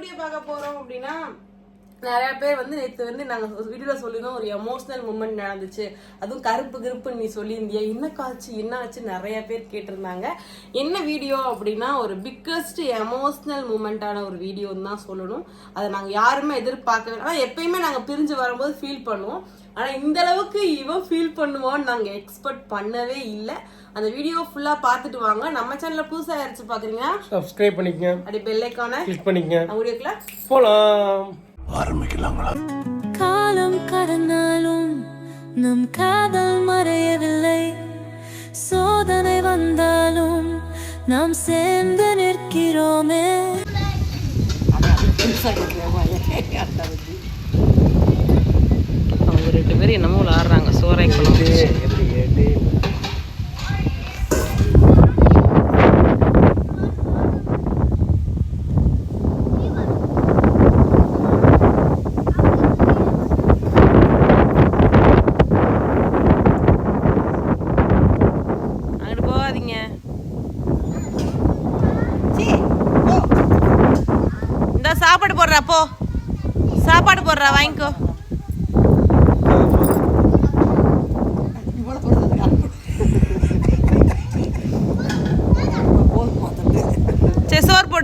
Video பார்க்க போறோம் அப்படின்னா நிறைய பேர் வந்து நேற்று வந்து நாங்கள் வீடியோவில் சொல்லியிருந்தோம் ஒரு எமோஷ்னல் மூமெண்ட் நடந்துச்சு. அதுவும் கருப்பு கருப்புன்னு நீ சொல்லியிருந்தியா. என்ன காட்சி என்ன ஆச்சு நிறைய பேர் கேட்டிருந்தாங்க. என்ன வீடியோ அப்படின்னா ஒரு பிக்கஸ்ட் எமோஷ்னல் மூமெண்ட்டான ஒரு வீடியோன்னு தான் சொல்லணும். அதை நாங்கள் யாருமே எதிர்பார்க்கவே ஆனால் எப்பயுமே நாங்கள் பிரிஞ்சு வரும்போது ஃபீல் பண்ணுவோம். ஆனால் இந்த அளவுக்கு இவன் ஃபீல் பண்ணுவான்னு நாங்கள் எக்ஸ்பெக்ட் பண்ணவே இல்லை. அந்த வீடியோ ஃபுல்லாக பார்த்துட்டு வாங்க. நம்ம சேனலில் புதுசாக யாராச்சும் பார்க்குறீங்கன்னா சப்ஸ்கிரைப் பண்ணிக்கங்க. அப்படி பெல்லைக்கான கிளிக் பண்ணிக்கங்க. வீடியோக்குள்ள போலாம். காலம் கடந்தாலும் நம் காதல் மறையவில்லை. சோதனை வந்தாலும் நாம் சேர்ந்து நிற்கிறோமே. பேரும் என்னமோ விளாடுறாங்க சோறை குழம்பு அங்கிட்டு போகாதீங்க. இந்த சாப்பாடு போடுறா போ. சாப்பாடு போடுறா வாங்கிக்கோ.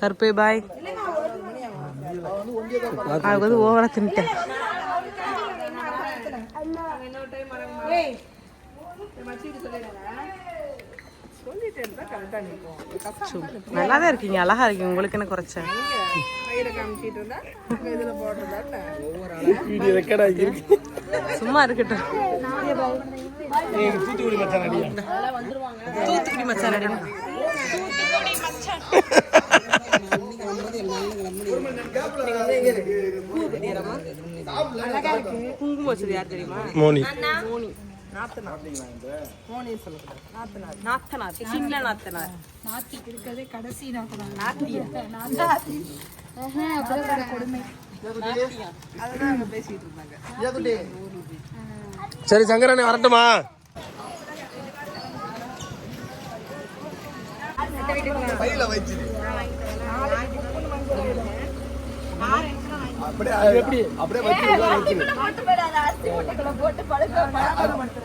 கருப்பே பாய். அது வந்து ஓவரா தின்ட்டேன் நல்லா தான் இருக்கீங்க அழகா இருக்கீங்க. உங்களுக்கு என்ன குறைச்சேன் சும்மா இருக்கட்டும். தூத்துக்குடி மச்சான் அடியா தூத்துக்குடி மச்சான் அடி குங்குமம் வச்சது யார் தெரியுமா? மோனி. மோனி. நாத்தனார். மோனி சொல்லக்கூடாது. நாத்தனார். நாத்தனார். சின்ன நாத்தனார் நாத்தியா அதுதான் அங்க பேசிட்டு இருந்தாங்க சரி சங்கரனே வரட்டுமா எப்படி அப்படியே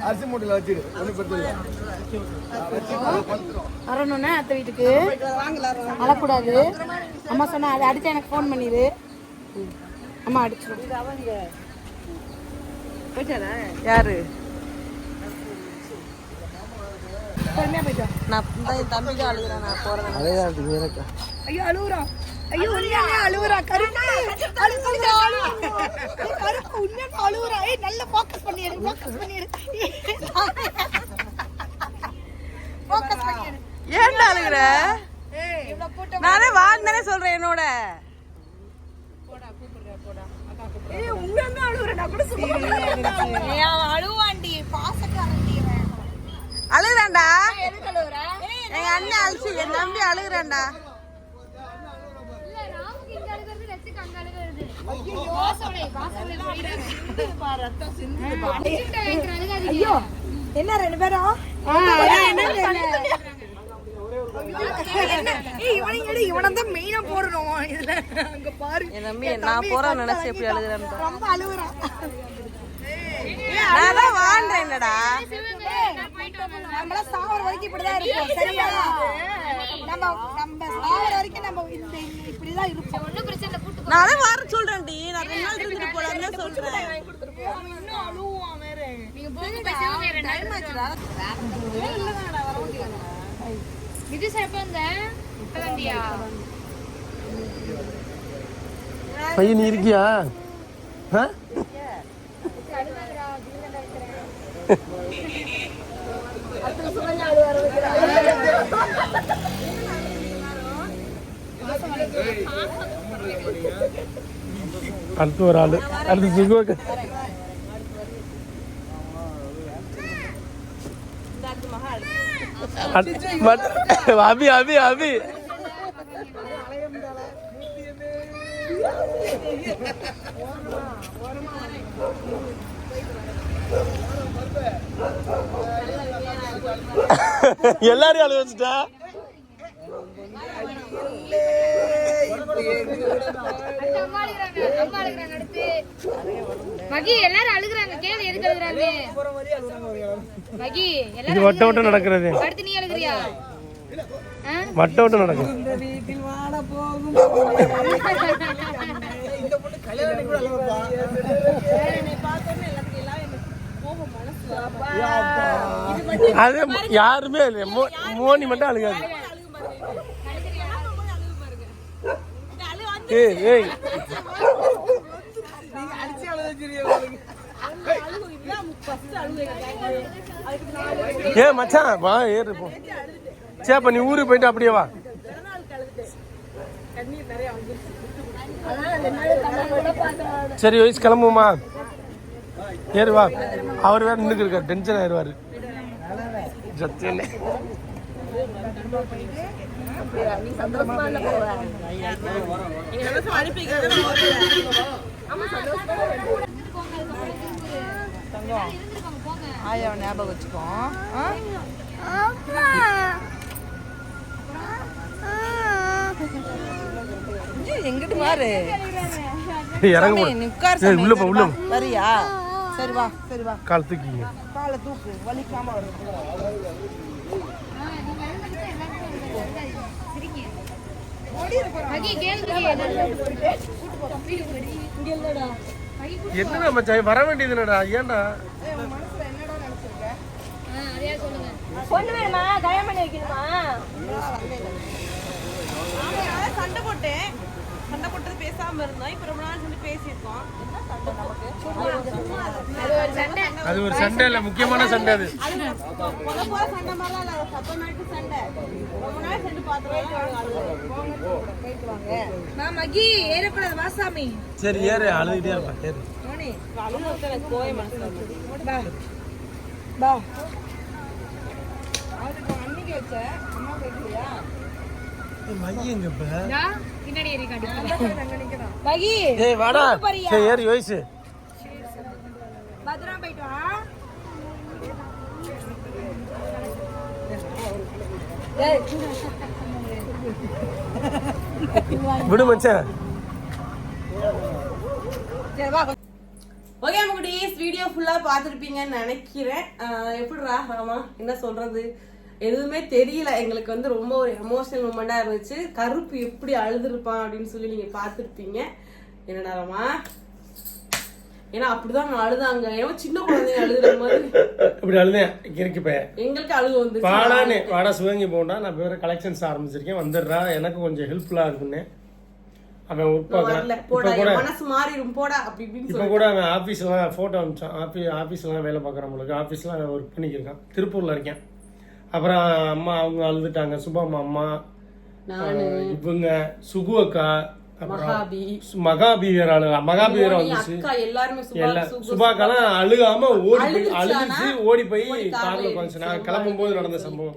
அரிசி மூட்டையில வரணும்னா அத்தை வீட்டுக்கு. அழக்கூடாது. அம்மா சொன்னா அதை அடிச்சா எனக்கு ஃபோன் பண்ணிடு அம்மா அடிச்சிடும் யாரு? பொறுமையா போயிட்டு வா. நான் இந்த என் தம்பி தான் அழுகுறேன் நான் போறேன் அதே ஐயோ அழுவுறா ஐயோ உண்மையாவே அழுவுறா கருப்பு. ஏய், கருப்பு ஏய் நல்ல ஃபோக்கஸ் பண்ணிடு ஃபோக்கஸ் பண்ணிடு ஃபோக்கஸ் பண்ணிடு ஏன்டா அழுகுற நானே சொல்றேன் என்னோட ஏய் உண்மையாவே அழுவுறா நான் கூட அழுவாண்டி இவன் அழுவுறா? எங்க அண்ணன் அழிச்சு என் தம்பி அழுகுறான்டா. ஐயோ என்ன ரெண்டு பேரும்? இவனதான் மெயினா போடணும். இதுல அங்க பாரு. என் தம்பி நான் போறேன் நினைச்சு எப்படி அழுகுறான்னு ரொம்ப அழுகுறான். நான் தான் வாழ்றேன் நம்மளாம் சாவர வரைக்கும் இப்படிதான் இருப்போம் சரியா? நம்ம நம்ம சாவர வரைக்கும் நம்ம இந்த தான் இருப்போம். ஒன்றும் பிரச்சனை இல்லை கூட்டு நான் வர சொல்றேன் டி நான் ரெண்டு நாள் இருந்துட்டு போலான்னு தான் சொல்றேன். இன்னும் அழுவான் வேற. நீங்க போங்க பேசாம ரெண்டு நாள் விஜய் சார் எப்போ வந்த இப்போ வந்தியா? பையன் நீ இருக்கியா? ஆ? அடுத்து ஒரு ஆளு. அடுத்து சுகுவாக்கு. அபி மட்- அபி அபி அபி. எல்லாரையும் அழுக வச்சுட்டா? அம்மா அழுகுறாங்க அம்மா அழுகுறாங்க அடுத்து மகி எல்லாரும் அழுகுறாங்க. கேளு எதுக்கு அழுகுறாங்க? மகி இது எல்லாரும் வட்ட வட்டம் நடக்கிறது. அடுத்து நீ அழுகுறியா? ஆ? வட்ட வட்டம் நடக்குது அது யாருமே இல்லை. மோ- மோனி மட்டும் அழுகாது. ஏய் ஏய். ஏ மச்சான் வா ஏறு போ. சேப்பா நீ ஊருக்கு போயிட்டு அப்படியே வா. சரி வயசு கிளம்புமா ஏறு வா. அவர் வேற நின்றுக்கு இருக்கார். டென்ஷன் ஆயிடுவாரு சத்தியமே. ஆயா ஞாபகம் வச்சுக்கோ எங்கிட்டு பாரு இறங்க உள்ள உள்ள. வரியா? சரி வா சரி வா. கால் தூக்கிங்க காலை தூக்கு வலிக்காம வரும் என்னடா மச்சான் வர வேண்டியது என்னடா ஏன்டா அதையா சொல்லுங்க. சண்டை போட்டேன். சண்டை போட்டது பேசாம இருந்தோம். இப்ப ரொம்ப நாள் சொல்லி பேசியிருக்கோம். அது ஒரு சண்டை. அது ஒரு சண்டை. இல்ல முக்கியமான சண்டை அது. சண்டை மாதிரிலாம் இல்ல. சத்த நாட்டு சண்டை. ரொம்ப நாள் வா மகி ஏறக்கூடாது வா சாமி சரி ஏறு அழுதுகிட்டே இருப்பேன். ஏறு. எனக்கு கோய வா. அதுக்கு அன்னைக்கு வச்ச அம்மா கேட்கலையா? ஏறி வயசு பத்திரமா போயிட்டு வா. விடு மச்சான். வீடியோ ஃபுல்லா பார்த்துருப்பீங்கன்னு நினைக்கிறேன். எப்படிடா ராமா என்ன சொல்றது? எதுவுமே தெரியல. எங்களுக்கு வந்து ரொம்ப ஒரு எமோஷனல் மூமெண்டா இருந்துச்சு. கருப்பு எப்படி அழுதுருப்பான் அப்படின்னு சொல்லி நீங்க பார்த்துருப்பீங்க. என்னடா ராமா? ஏன்னா அப்படிதான் அழுதாங்க. ஏன்னா சின்ன குழந்தைங்க அழுகுற மாதிரி. இப்படி அழுதேன். இருக்கு இப்ப எங்களுக்கு அழுகு வந்துச்சு. வாடான்னு வாடா சிவகங்கை போண்டா நான் வேற கலெக்ஷன்ஸ் ஆரம்பிச்சிருக்கேன். வந்துடுறா. எனக்கு கொஞ்சம் ஹெல்ப்ஃபுல்லா இருக்குன்னு அவன் ஒர்க் போடா. மனசு மாறிடும். போடா. அப்படி இப்போ கூட அவன் ஆஃபீஸ்லாம் ஃபோட்டோ அனுப்பிச்சான். ஆஃபீ ஆஃபீஸ்லாம் வேலை பார்க்குறவங்களுக்கு. ஆஃபீஸ்லாம் ஒர்க் பண்ணிக்கிருக்கான் திருப்பூரில் இருக்கேன். அப்புறம் அம்மா அவங்க அழுதுட்டாங்க. சுபம்மா அம்மா இவங்க சுகு அக்கா அப்புறம் மகாபி. சு- மகாபி வேற அழு மகாபி வேற மோனி, வந்துச்சு. சுபாக்கெல்லாம் அழுகாம ஓடி போய் அழுதுச்சு ஓடி போய் கார்ல உட்காந்துச்சு. நான். கிளம்பும் போது நடந்த சம்பவம்.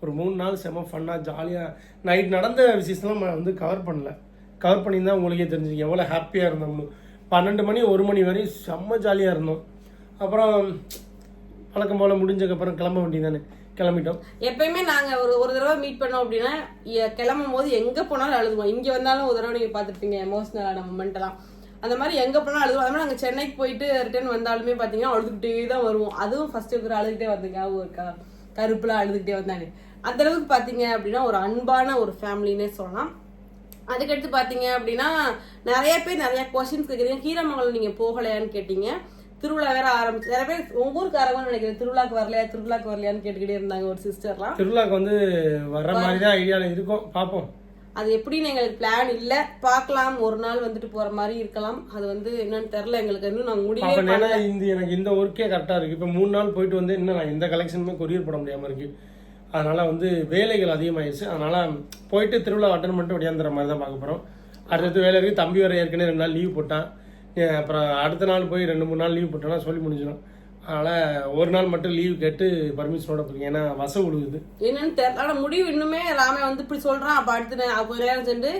ஒரு மூணு நாள் செம ஃபன்னா ஜாலியா நைட் நடந்த விஷயத்தெல்லாம் நான் வந்து கவர் பண்ணல. கவர் பண்ணியிருந்தா உங்களுக்கே தெரிஞ்சுங்க எவ்வளோ ஹாப்பியாக இருந்தோம்னு. பன்னெண்டு மணி ஒரு மணி வரையும் செம்ம ஜாலியாக இருந்தோம். அப்புறம் வழக்கம் போல் முடிஞ்சதுக்கப்புறம் கிளம்ப வேண்டியதானே கிளம்பிட்டோம். எப்பயுமே நாங்க ஒரு ஒரு தடவை மீட் பண்ணோம் அப்படின்னா கிளம்பும் போது எங்க போனாலும் அழுதுவோம். இங்க வந்தாலும் ஒரு தடவை நீங்க பாத்துருப்பீங்க எமோஷனலான மூமெண்ட் எல்லாம். அந்த மாதிரி எங்க போனாலும் அழுதுவோம். அதனால நாங்க சென்னைக்கு போயிட்டு ரிட்டர்ன் வந்தாலுமே பாத்தீங்கன்னா அழுதுகிட்டே தான் வருவோம். அதுவும் ஃபர்ஸ்ட் இருக்கிற அழுதுகிட்டே வந்தீங்க ஒருக்கா இருக்கா? கருப்புல அழுதுகிட்டே வந்தாங்க அந்த அளவுக்கு பாத்தீங்க அப்படின்னா ஒரு அன்பான ஒரு ஃபேமிலின்னே சொல்லலாம். அதுக்கடுத்து பாத்தீங்க அப்படின்னா நிறைய பேர் நிறைய கொஸ்டின்ஸ் கேட்குறீங்க கீரமங்கலம் நீங்க போகலையான்னு கேட்டீங்க. திருவிழா வேற ஆரம்பிச்சு நிறைய பேர் உங்க ஊருக்காரங்க நினைக்கிறேன். திருவிழாக்கு வரலையா திருவிழாக்கு வரலையான்னு கேட்டுக்கிட்டே இருந்தாங்க ஒரு சிஸ்டர்லாம். திருவிழாக்கு வந்து வர்ற மாதிரி தான் ஐடியாவில் இருக்கும். பார்ப்போம். அது எப்படின்னு எங்களுக்கு பிளான் இல்ல பார்க்கலாம். ஒரு நாள் வந்துட்டு போற மாதிரி இருக்கலாம். அது வந்து என்னன்னு தெரியல எங்களுக்கு. இன்னும் நாங்க முடிவே இந்த எனக்கு இந்த ஒர்க்கே கரெக்டாக இருக்குது இப்போ மூணு நாள் போயிட்டு வந்து இன்னும் நான் எந்த கலெக்ஷனுமே கொரியர் பண்ண முடியாமல் இருக்கு. அதனால வந்து வேலைகள் அதிகமாகிடுச்சு அதனால போயிட்டு திருவிழா அட்டன் பண்ணிட்டு ஒடியாந்துற மாதிரி தான் பார்க்க போகிறோம் அடுத்தது வேலை இருக்குது தம்பி வர ஏற்கனவே ரெண்டு நாள் லீவ் போட்டான். அப்புறம் அடுத்த நாள் போய் ரெண்டு மூணு நாள் லீவ் போட்டோன்னா சொல்லி முடிஞ்சிடும். அதனால் ஒரு நாள் மட்டும் லீவ் கேட்டு பர்மிஷனோட போயிருக்கேன் ஏன்னா வச விழுகுது என்னன்னு தெரியல ஆனா முடிவு இன்னுமே ராமே வந்து இப்படி சொல்றான். அப்ப அடுத்து கொஞ்ச நேரம் சென்று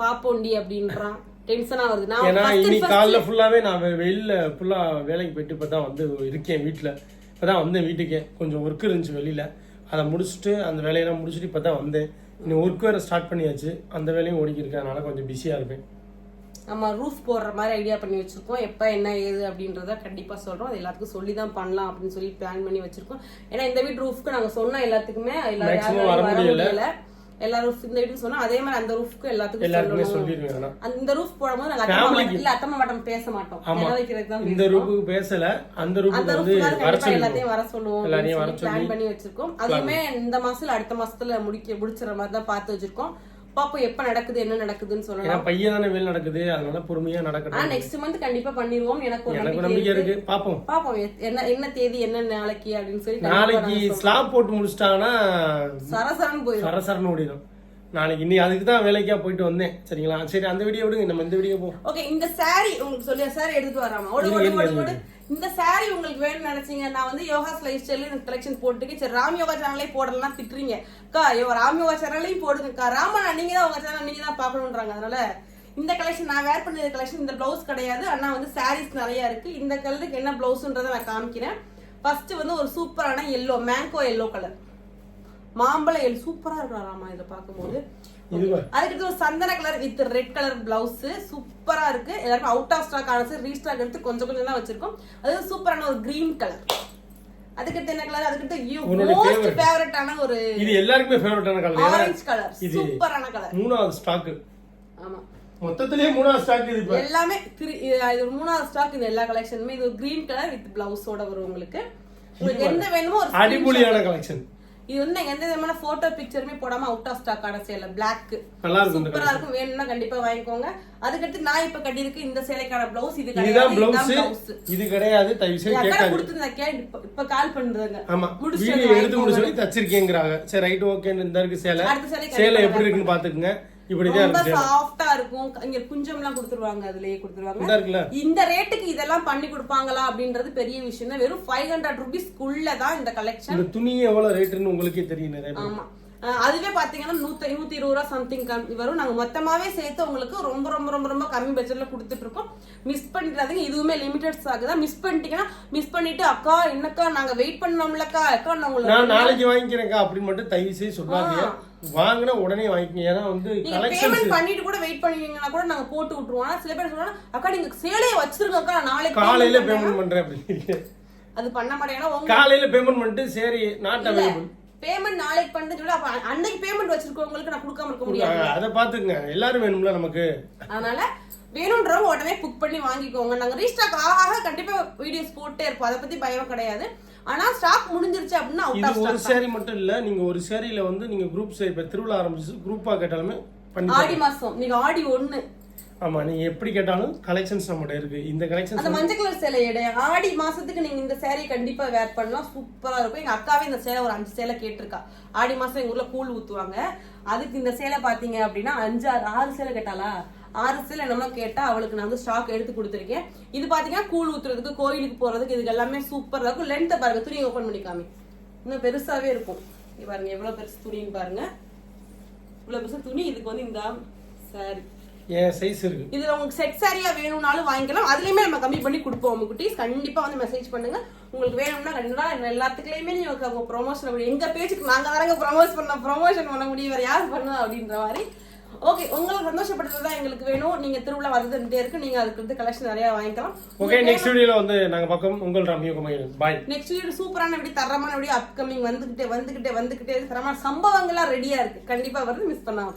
பாப்போண்டி அப்படின்றான். டென்ஷனா வருது. நான் ஏன்னா இன்னைக்கு காலைல ஃபுல்லாகவே நான் வெளியில ஃபுல்லாக வேலைக்கு போயிட்டு இப்போ தான் வந்து இருக்கேன் வீட்டில் இப்போ தான் வந்தேன் வீட்டுக்கே. கொஞ்சம் ஒர்க் இருந்துச்சு வெளியில். அதை முடிச்சுட்டு அந்த வேலையெல்லாம் முடிச்சுட்டு இப்போ தான் வந்தேன். இன்னும் ஒர்க் வேறு ஸ்டார்ட் பண்ணியாச்சு. அந்த வேலையும் ஓடிக்கிருக்கேன் அதனால கொஞ்சம் பிஸியாக இருப்பேன். நம்ம ரூஃப் போடுற மாதிரி ஐடியா பண்ணி வச்சிருக்கோம். எப்ப என்ன ஏது அப்படின்றத கண்டிப்பா சொல்றோம். அது எல்லாத்துக்கும் சொல்லி தான் பண்ணலாம் அப்படின்னு சொல்லி பிளான் பண்ணி வச்சிருக்கோம். ஏன்னா இந்த வீட்டு ரூஃப்க்கு நாங்க சொன்ன எல்லாத்துக்குமே எல்லாரும் வர முடியல. எல்லா ரூஃப் இந்த வீட்டுக்கு சொன்னா அதே மாதிரி அந்த ரூஃப்க்கு எல்லாத்துக்கும் சொல்லிடுவேன் அந்த ரூஃப் போடும்போது நாங்க. மட்டும் இல்ல அத்தம்மா மட்டும் பேச மாட்டோம். வைக்கிறதுக்கு இந்த. ரூமுக்கு பேசல. அந்த அந்த ரூமுக்கு வந்து ரூஃப்க்கு எல்லாத்தையும் வர சொல்லுவோம் எல்லாரையும் வர பிளான் சொல்லி பண்ணி வச்சிருக்கோம். அதுவுமே இந்த மாசத்துல அடுத்த மாசத்துல முடிக்க முடிச்சிட மாதிரி தான் பார்த்து வச்சிருக்கோம். பாப்போம் எப்ப நடக்குது என்ன நடக்குதுன்னு சொல்லலாம் பையன் தானே வேலை நடக்குது அதனால பொறுமையாக ஆனா நடக்கட்டும் நெக்ஸ்ட் மந்த் கண்டிப்பா பண்ணிடுவோம் எனக்கு ஒரு நம்பிக்கை இருக்கு. பாப்போம். எத்- என்ன என்ன தேதி என்ன நாளைக்கு அப்படின்னு சொல்லி நாளைக்கு. ஸ்லாப் போட்டு முடிச்சிட்டாங்கன்னா சரசரன்னு போயிடும். சரசரன்னு ஓடிடும். நாளைக்கு இன்னி அதுக்கு தான் வேலைக்கா போயிட்டு வந்தேன். சரிங்களா? சரி அந்த வீடியோ விடுங்க. நம்ம இந்த வீடியோ போ ஓகே இந்த saree உங்களுக்கு சொல்லி சாரி எடுத்துட்டு வராம? ஓடு ஓடு ஓடு ஓடு. இந்த saree உங்களுக்கு வேணும்னு நினைச்சீங்க நான் வந்து யோகா லைஃப் ஸ்டைல் இந்த கலெக்ஷன் போட்டுக்கு சரி ராம் யோகா சேனலே போடலாம் திட்டுறீங்க. அக்கா யோ ராம் யோகா சேனலையும் போடுங்கக்கா. ராமண்ணா நீங்க தான் உங்க சேனல் நீங்க தான் பார்க்கணுன்றாங்க அதனால. இந்த கலெக்ஷன் நான் வேர் பண்ண கலெக்ஷன் இந்த ப்ளவுஸ் கிடையாது. அண்ணா வந்து சாரீஸ் நிறைய இருக்கு. இந்த கலருக்கு என்ன ப்ளவுஸ்ன்றதை நான் காமிக்கிறேன். ஃபர்ஸ்ட் வந்து ஒரு சூப்பரான எல்லோ மேங்கோ எல்லோ கலர் மாம்பழ எல் சூப்பரா இருக்கிறாராமா இதை பார்க்கும்போது? அதுக்கடுத்து ஒரு சந்தன colour with red colour blouse சூப்பரா இருக்கு. எல்லாருமே அவுட் ஆஃப் ஸ்டாக் ஆனது ரீஸ்டாக் எடுத்து கொஞ்சம் கொஞ்சம் தான் வச்சிருக்கோம். அது சூப்பரான ஒரு கிரீன் கலர் அதுக்கடுத்து என்ன கலர் அதுக்கடுத்து உன்னோட மோஸ்ட். ஃபேவரட்டான ஒரு இது எல்லாருக்குமே ஃபேவரட்டான கலர் ஆரஞ்சு கலர் சூப்பரான கலர் மூணாவது ஸ்டாக் ஆமா. மொத்தத்திலேயே மூணாவது ஸ்டாக் இது எல்லாமே இது மூணாவது ஸ்டாக் இந்த எல்லா கலெக்ஷனுமே இது ஒரு கிரீன் கலர் வித் பிளவுஸோட வரும் உங்களுக்கு. உங்களுக்கு எந்த வேணுமோ ஒரு அடிப்பொலியான கலெக்ஷன் இது வந்து எந்த விதமான போட்டோ பிக்சருமே போடாம அவுட் ஆஃப் ஸ்டாக் ஆன சேலை. பிளாக் நல்லா இருக்கும் வேணும்னா கண்டிப்பா வாங்கிக்கோங்க. அதுக்கடுத்து நான் இப்ப கட்டியிருக்கு இந்த சேலைக்கான பிளவுஸ் இது கிடையாது. பிளவுஸ் இது கிடையாது. தயவு செய்து கேட்காது கொடுத்துருந்தா கே இப்ப- கால் பண்றதுங்க ஆமா. வீடியோ எடுத்து. கொடு சொல்லி தச்சிருக்கேங்கிறாங்க. சரி ரைட் ஓகேன்னு இந்த இருக்கு சேலை. சேலை எப்படி இருக்குன்னு பாத்துக்குங்க. இப்படிதான் ரொம்ப சாஃப்டா இருக்கும். இங்க குஞ்சம் எல்லாம் கொடுத்துருவாங்க அதுலயே கொடுத்துருவாங்க. இந்த ரேட்டுக்கு இதெல்லாம் பண்ணி கொடுப்பாங்களா அப்படின்றது பெரிய விஷயம் வெறும் ஃபைவ் ஹண்ட்ரட் ருபீஸ்க்குள்ள தான் இந்த கலெக்ஷன் துணி எவ்வளவு ரேட்டுன்னு உங்களுக்கே தெரியும் ஆமா. அதுவே பாத்தீங்கன்னா நூத்தி நூத்தி இருபது ரூபா சம்திங் வரும். நாங்க மொத்தமாவே சேர்த்து உங்களுக்கு ரொம்ப ரொம்ப ரொம்ப ரொம்ப கம்மி பட்ஜெட்ல கொடுத்துட்டு இருக்கோம். மிஸ் பண்ணிடாதீங்க. இதுவுமே லிமிடெட் ஸ்டாக் தான். மிஸ் பண்ணிட்டீங்கன்னா மிஸ் பண்ணிட்டு அக்கா என்னக்கா நாங்க வெயிட் பண்ணோம்லக்கா. அக்கா நான் நான் உங்களுக்கு நாளைக்கு வாங்கிக்கிறேன்க்கா அப்படின்னு மட்டும் தயவு செய்து சொல்லாதீங்க. வாங்கினா உடனே வாங்கிக்கங்க. ஏன்னா வந்து பேமெண்ட் பண்ணிட்டு கூட வெயிட் பண்ணுவீங்கன்னா கூட நாங்க போட்டு விட்டுருவோம். ஆனா சில பேர் சொல்றாங்க அக்கா நீங்க சேலையை வச்சிருங்க அக்கா நாளைக்கு காலையில payment பண்றேன்." பேமெண்ட் பண்றேன் அப்படின்னு. அது பண்ண உங்க காலையில பேமெண்ட் பண்ணிட்டு சரி நாட் அவைலபிள் பேமெண்ட் நாளைக்கு பண்ணிட்டு சொல்லி அப்ப அன்னைக்கு பேமெண்ட் வச்சிருக்கவங்களுக்கு நான் கொடுக்காம இருக்க முடியாது. அதை பாத்துக்குங்க எல்லாரும் வேணும்ல நமக்கு? அதனால வேணுன்றவங்க உடனே புக் பண்ணி வாங்கிக்கோங்க. நாங்க ரீஸ்டாக் ஆக ஆக கண்டிப்பா வீடியோஸ் போட்டே இருப்போம். அதை பத்தி பயம் கிடையாது. ஆனா ஸ்டாக் முடிஞ்சிருச்சு அப்படின்னா அவுட் ஒரு சேரி மட்டும் இல்ல நீங்க ஒரு சேரியில வந்து நீங்க குரூப் சேரி திருவிழா ஆரம்பிச்சு குரூப்பா கேட்டாலுமே ஆடி மாசம். நீங்க ஆடி ஒண்ணு. ஆமா நீங்க எப்படி கேட்டாலும் கலெக்ஷன்ஸ் நம்மகிட்ட இருக்கு. இந்த கலெக்ஷன்ஸ் அந்த மஞ்சள் கலர் சேலை எடை ஆடி மாசத்துக்கு நீங்க இந்த சேரீ கண்டிப்பா வேர் பண்ணலாம். சூப்பரா இருக்கும். எங்க அக்காவே இந்த சேலை ஒரு அஞ்சு சேலை கேட்டிருக்கா. ஆடி மாசம் எங்க ஊர்ல கூழ் ஊத்துவாங்க. அதுக்கு இந்த சேலை பாத்தீங்க அப்படின்னா அஞ்சு ஆறு ஆறு சேலை கேட்டாளா? ஆறு சேலை என்னமோ கேட்டா அவளுக்கு நான் வந்து ஸ்டாக் எடுத்து கொடுத்துருக்கேன். இது பாத்தீங்கன்னா கூழ் ஊத்துறதுக்கு கோயிலுக்கு போறதுக்கு இதுக்கு எல்லாமே சூப்பரா இருக்கும். லென்த்தை பாருங்க துணி ஓபன் பண்ணிக்காமே இன்னும் பெருசாவே இருக்கும். பாருங்க எவ்வளவு பெருசு துணின்னு பாருங்க. இவ்வளவு பெருசு துணி இதுக்கு வந்து இந்த சாரி என் சைஸ் இருக்கு. இதுல உங்களுக்கு செட் சாரியா வேணும்னாலும் வாங்கிக்கலாம். அதுலயுமே நம்ம கம்மி பண்ணி கொடுப்போம் உங்க குட்டீஸ். கண்டிப்பா வந்து மெசேஜ் பண்ணுங்க. உங்களுக்கு வேணும்னா கண்டிப்பா எல்லாத்துக்குலயுமே நீங்க ப்ரொமோஷன் எங்க பேஜுக்கு நாங்க தானங்க ப்ரொமோட் பண்ண ப்ரொமோஷன் பண்ண முடியும். வேற யார் பண்ணுவா அப்படின்ற மாதிரி. ஓகே உங்களுக்கு சந்தோஷப்படுறது தான் எங்களுக்கு வேணும். நீங்க திருவிழா வந்துட்டே இருக்கு. நீங்க அதுக்கு வந்து கலெக்ஷன் நிறைய வாங்கிக்கலாம். ஓகே நெக்ஸ்ட் வீடியோல வந்து நாங்க பக்கம் உங்கள் Ramya Kumar. Bye next video சூப்பரான வீடியோ தரமான வீடியோ அப்கமிங் வந்துகிட்டே வந்துகிட்டே வந்துகிட்டே தரமான சம்பவங்கள்லாம் ரெடியா இருக்கு. கண்டிப்பா வருது மிஸ் பண்ணாம